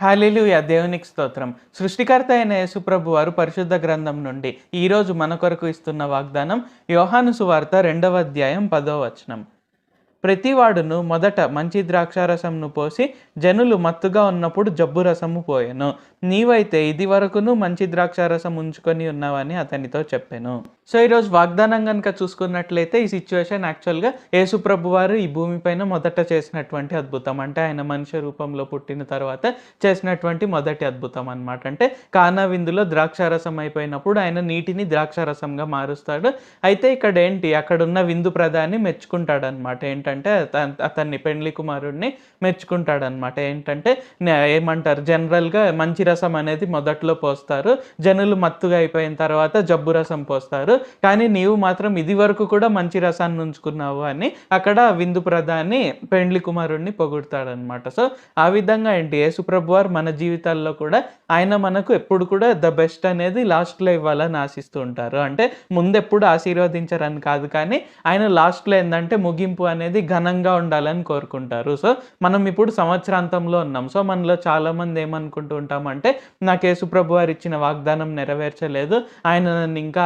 Hallelujah దేవునికి స్తోత్రం. సృష్టికర్త అయిన యేసుప్రభు వారు పరిశుద్ధ గ్రంథం నుండి ఈరోజు మన కొరకు ఇస్తున్న వాగ్దానం యోహాను సువార్త రెండవ అధ్యాయం పదో వచనం. ప్రతివాడును మొదట మంచి ద్రాక్షారసంను పోసి జనులు మత్తుగా ఉన్నప్పుడు జబ్బు రసము పోయెను. నీవైతే ఇది వరకును మంచి ద్రాక్షారసం ఉంచుకొని ఉన్నావని అతనితో చెప్పాను. సో ఈరోజు వాగ్దానం కనుక చూసుకున్నట్లయితే ఈ సిచ్యువేషన్ యాక్చువల్గా యేసుప్రభు వారు ఈ భూమిపైన మొదట చేసినటువంటి అద్భుతం. అంటే ఆయన మనుష్య రూపంలో పుట్టిన తర్వాత చేసినటువంటి మొదటి అద్భుతం అనమాట అంటే కానా విందులో ద్రాక్షారసం అయిపోయినప్పుడు ఆయన నీటిని ద్రాక్షారసంగా మారుస్తాడు. అయితే ఇక్కడ ఏంటి అక్కడ ఉన్న విందు ప్రధాని మెచ్చుకుంటాడు అనమాట ఏంటంటే అతన్ని పెండ్లి కుమారుడిని మెచ్చుకుంటాడు అనమాట ఏంటంటే ఏమంటారు? జనరల్గా మంచి రసం అనేది మొదట్లో పోస్తారు. జనులు మత్తుగా అయిపోయిన తర్వాత జబ్బు రసం పోస్తారు. కానీ నీవు మాత్రం ఇది వరకు కూడా మంచి రసాన్ని ఉంచుకున్నావు అని అక్కడ విందు ప్రధాని పెండ్లి కుమారుడిని పొగుడతాడనమాట సో ఆ విధంగా ఏంటి? యేసుప్రభు వారు మన జీవితాల్లో కూడా ఆయన మనకు ఎప్పుడు కూడా ద బెస్ట్ అనేది లాస్ట్లో ఇవ్వాలని ఆశిస్తూ ఉంటారు. అంటే ముందెప్పుడు ఆశీర్వదించరని కాదు కానీ ఆయన లాస్ట్లో ఏంటంటే ముగింపు అనేది ఘనంగా ఉండాలని కోరుకుంటారు. సో మనం ఇప్పుడు సంవత్సరాంతంలో ఉన్నాం. సో మనలో చాలా మంది ఏమనుకుంటూ ఉంటామంటే నాకు యేసుప్రభు వారు ఇచ్చిన వాగ్దానం నెరవేర్చలేదు. ఆయన నన్ను ఇంకా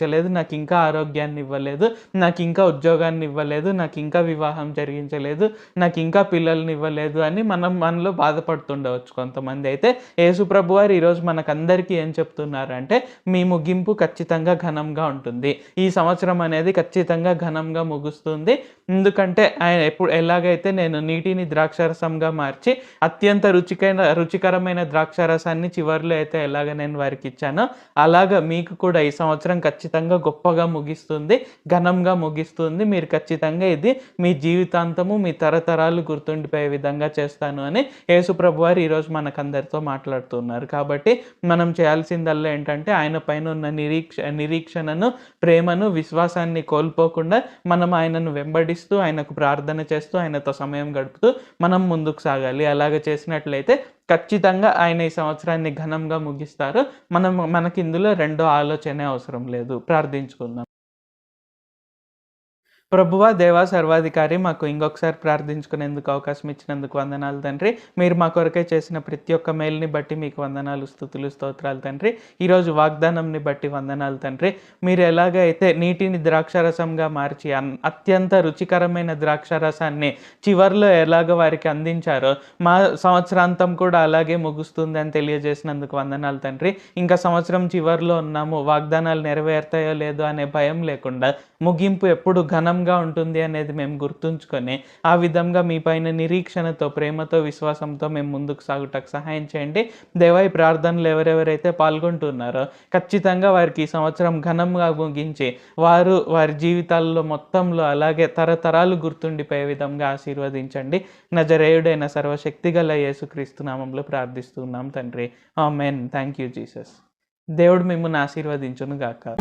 జరిగించలేదు నాకు ఇంకా ఆరోగ్యాన్ని ఇవ్వలేదు నాకు ఇంకా ఉద్యోగాన్ని ఇవ్వలేదు నాకు ఇంకా వివాహం జరిగించలేదు నాకు ఇంకా పిల్లల్ని ఇవ్వలేదు అని మనం మనలో బాధపడుతుండవచ్చు కొంతమంది. అయితే యేసుప్రభు వారు ఈరోజు మనకందరికీ ఏం చెప్తున్నారంటే మీ ముగింపు ఖచ్చితంగా ఘనంగా ఉంటుంది. ఈ సంవత్సరం అనేది ఖచ్చితంగా ఘనంగా ముగుస్తుంది. ఎందుకంటే ఆయన ఎప్పుడు ఎలాగైతే నేను నీటిని ద్రాక్షరసంగా మార్చి అత్యంత రుచికైన రుచికరమైన ద్రాక్షరసాన్ని చివరిలో అయితే ఎలాగ నేను వారికి ఇచ్చానో అలాగ మీకు కూడా ఈ సంవత్సరం ఖచ్చితంగా ఖచ్చితంగా గొప్పగా ముగిస్తుంది ఘనంగా ముగిస్తుంది. మీరు ఖచ్చితంగా ఇది మీ జీవితాంతము మీ తరతరాలు గుర్తుండిపోయే విధంగా చేస్తాను అని యేసుప్రభు వారు ఈరోజు మనకందరితో మాట్లాడుతున్నారు. కాబట్టి మనం చేయాల్సిందల్లా ఏంటంటే ఆయన పైన ఉన్న నిరీక్ష నిరీక్షణను ప్రేమను విశ్వాసాన్ని కోల్పోకుండా మనం ఆయనను వెంబడిస్తూ ఆయనకు ప్రార్థన చేస్తూ ఆయనతో సమయం గడుపుతూ మనం ముందుకు సాగాలి. అలాగ చేసినట్లయితే ఖచ్చితంగా ఆయన ఈ సంవత్సరాన్ని ఘనంగా ముగిస్తారు. మనం మనకి ఇందులో రెండో ఆలోచనే అవసరం లేదు. ప్రార్థించుకుందాం. ప్రభువా దేవా సర్వాధికారి మాకు ఇంకొకసారి ప్రార్థించుకునేందుకు అవకాశం ఇచ్చినందుకు వందనాలు తండ్రి. మీరు మా కొరకే చేసిన ప్రతి ఒక్క మేల్ని బట్టి మీకు వందనాలు స్థుతులు స్తోత్రాలు తండ్రి. ఈరోజు వాగ్దానంని బట్టి వందనాలు తండ్రి. మీరు ఎలాగైతే నీటిని ద్రాక్షారసంగా మార్చి అన్- అత్యంత రుచికరమైన ద్రాక్షారసాన్ని చివర్లో ఎలాగ వారికి అందించారో మా సంవత్సరాంతం కూడా అలాగే ముగుస్తుంది అని తెలియజేసినందుకు వందనాలు తండ్రి. ఇంకా సంవత్సరం చివర్లో ఉన్నాము. వాగ్దానాలు నెరవేరుతాయో లేదో అనే భయం లేకుండా ముగింపు ఎప్పుడు ఘనం విధంగా ఉంటుంది అనేది మేము గుర్తుంచుకొని ఆ విధంగా మీ పైన నిరీక్షణతో ప్రేమతో విశ్వాసంతో మేము ముందుకు సాగుటకు సహాయం చేయండి. దేవా ఈ ప్రార్థనలు ఎవరెవరైతే పాల్గొంటున్నారో ఖచ్చితంగా వారికి ఈ సంవత్సరం ఘనంగా ముగించి వారు వారి జీవితాల్లో మొత్తంలో అలాగే తరతరాలు గుర్తుండిపోయే విధంగా ఆశీర్వదించండి. నజరేయుడైన సర్వశక్తి గల యేసుక్రీస్తు నామంలో ప్రార్థిస్తున్నాం తండ్రి. ఆమెన్. Thank you Jesus. దేవుడు మిమ్మల్ని ఆశీర్వదించును గాక